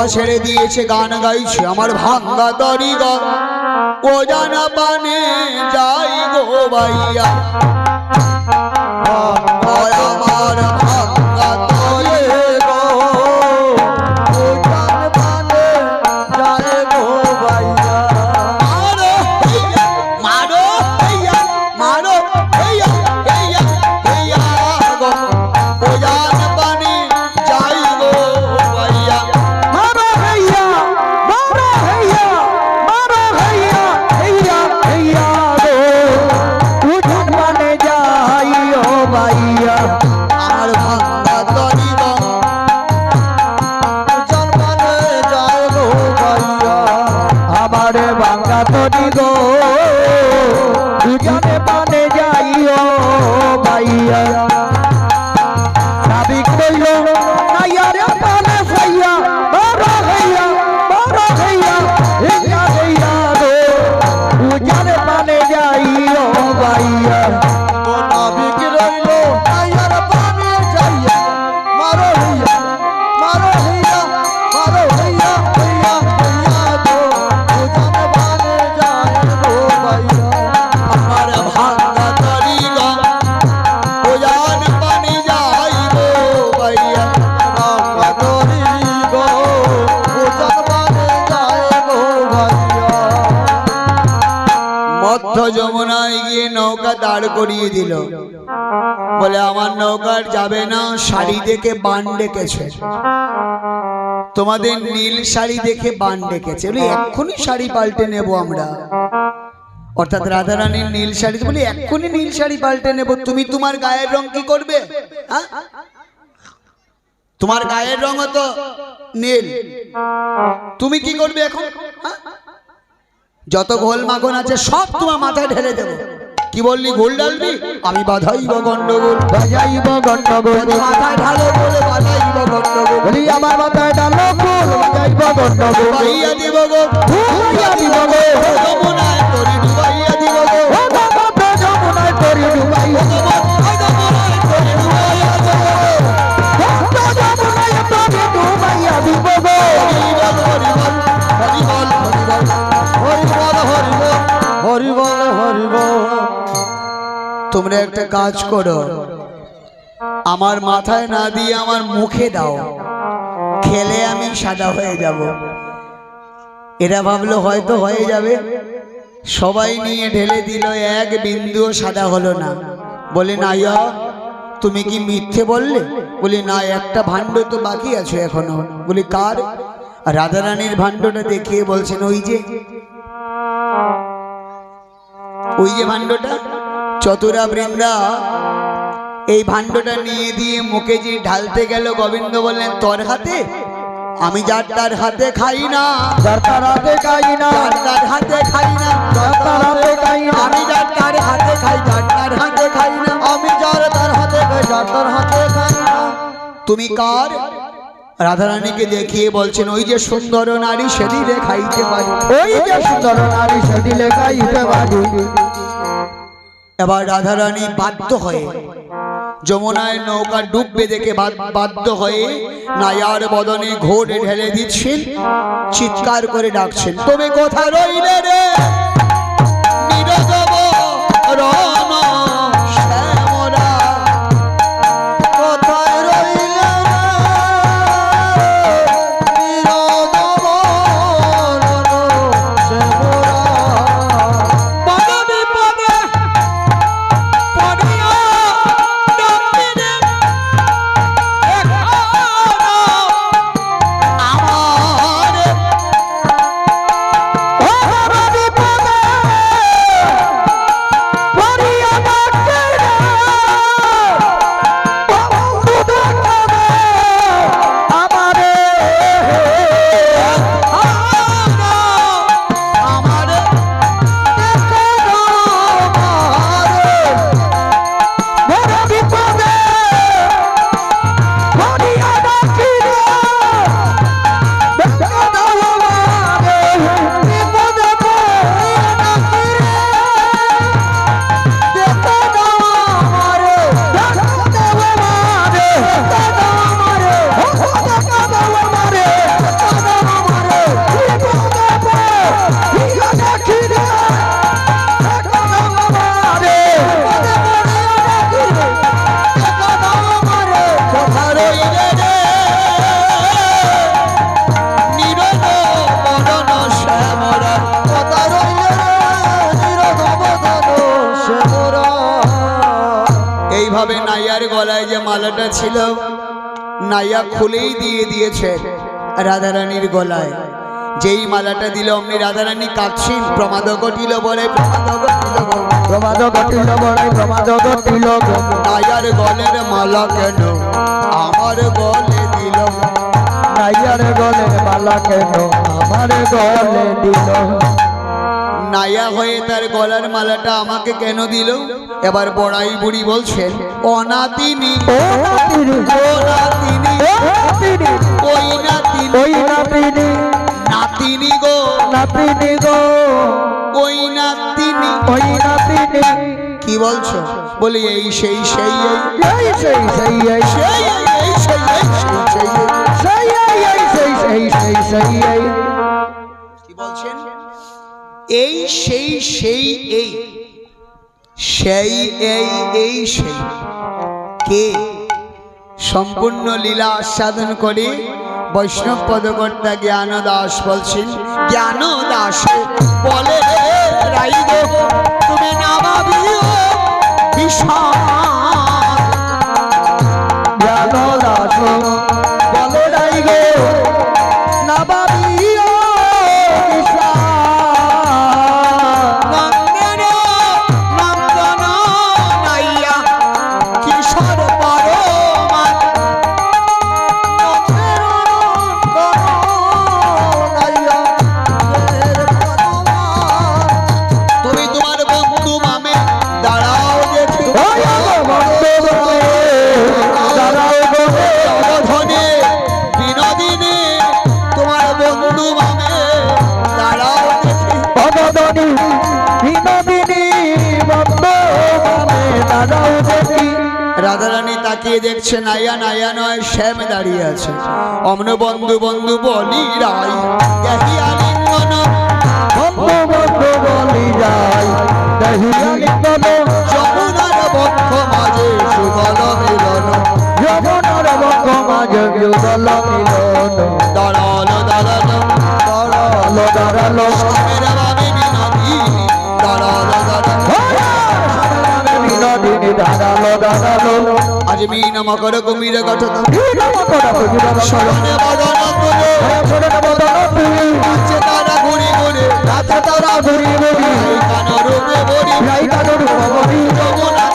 নৌকা ছেড়ে দিয়েছে গান গাইছে আমার ভাঙ্গা তরি ও জানা পানে যাই গো ভাইয়া। আমারে বাঙ্গা তরি গো দুজনে পানে যাইও ভাইয়া নাবিক কইল নাইয়ারে পানে সাইয়া বড় হইয়া বড় হইয়া হইয়া হইয়া গো দুজনে পানে যাইও ভাইয়া নৌকা দাঁড় করিয়ে দিল। বলে, আমার নৌকার যাবে না, শাড়ি দেখে বান ডেকেছে। তোমাদের নীল শাড়ি দেখে বান ডেকেছে। বলি, এক্ষুনি শাড়ি পাল্টে নেব আমরা। অর্থাৎ রাধারানীর নীল শাড়ি বলি, এক্ষুনি নীল শাড়ি পাল্টে নেব। তুমি তোমার গায়ের রং কি করবে? হ্যাঁ? তোমার গায়ের রং তো নীল। তুমি কি করবে এখন? হ্যাঁ? যত ঘোল মাখন আছে, সব তোমার মাথায় ঢেলে দেবো। কি বললি গোল ডালবি? আমি বাধাইব গন্ডগোল বাজাইব গন্ডগোল। মাথায় ঢালো বলে বাধাইব গন্ডগোল। বলি আমার মাথায় ডালো গোল বাজাইব গন্ডগোল। বাইয়া দিব গো ফুলাইয়া দিব গো। তোমরা একটা কাজ করো। আমার মাথায় না দিয়ে আমার মুখে দাও। খেলে আমি সাদা হয়ে যাব। এরা ভাবলো হয়তো হয়ে যাবে। সবাই নিয়ে ঢেলে দিল, এক বিন্দুও সাদা হলো না। বলে না ইয়া তুমি কি মিথ্যে বললে? বলি, না, একটা ভাণ্ড তো বাকি আছে এখনও। বলি, কার? রাধারানীর ভাণ্ডটা দেখিয়ে বলছেন, ওই যে। ওই যে ভাণ্ডটা? চতুরা বৃন্দা এই ভাণ্ডটা নিয়ে দিয়ে মুখে যে ঢালতে গেল গোবিন্দ বললেন তোর হাতে? আমি যার তার হাতে খাই না। যার তার হাতে খাই না। তার হাতে খাই না। যার তার হাতে খাই না। আমি যার তার হাতে খাই যার তার হাতে খাই না। আমি যার তার হাতে খাই যার তার হাতে খাই না। তুমি কার? রাধারানীকে দেখিয়ে বলছেন ওই যে সুন্দর নারী সেদিনে খাইতে পারি। ওই যে সুন্দর নারী সেদিলে গাইতে পারি। এবার রাধারানী বাধ্য হয়ে যমুনায় নৌকা ডুববে দেখে বাধ্য হয়ে নায়ার বদনে ঘোর ঢেলে দিচ্ছেন, চিৎকার করে ডাকছেন তবে কথা রইলে রে? এইভাবে নাইয়ার গলায় যে মালাটা ছিল, নাইয়া খুলেই দিয়ে দিয়েছে রাধারানীর গলায় যেই মালাটা দিল, অমনি রাধারানী কাঁদছেন প্রমাদ ঘটিল বলে প্রমাদ ঘটিল গো। প্রমাদ ঘটিল। নাইয়ার গলের মালা কেন আমার গলে দিল নাইয়ার গলে মালা কেন আমার গলে দিল নাইয়া হয়ে তার গলার মালাটা আমাকে কেন দিল? এবার বড়াই বুড়ি বলছেন অনাতিনি নাতিনি গো নাতিনি গো ওই নাতিনি ওই নাতিনি কি বলছো? বলি এই সেই সেই এই। এই সেই সেই এই। সেই এই, এই সেই এই সেই সেই এই। সেই এই এই সেই সেই সেই সেই এই। কি বলছেন? এই সেই সেই এই। সেই এই এই সেই। কে? সম্পূর্ণ লীলা আস্বাদন করে বৈষ্ণব পদকর্তা জ্ঞান দাস বলছেন জ্ঞান দাস বলে রাই তাকিয়ে দেখছে নাইয়া নাইয়া নয়, শ্যাম দাঁড়িয়ে আছে। অমন বন্ধু বন্ধু বলি রাই দাঁড়াল দাঁড়াল আজ মিন মকর কুমির গঠন করা। শরণ বদন তারা ঘুরি ঘুরি। তারা ঘুরি ঘুরি। কান রূপে বড়ি। রাইটা দরু ভবনি যমুনাতে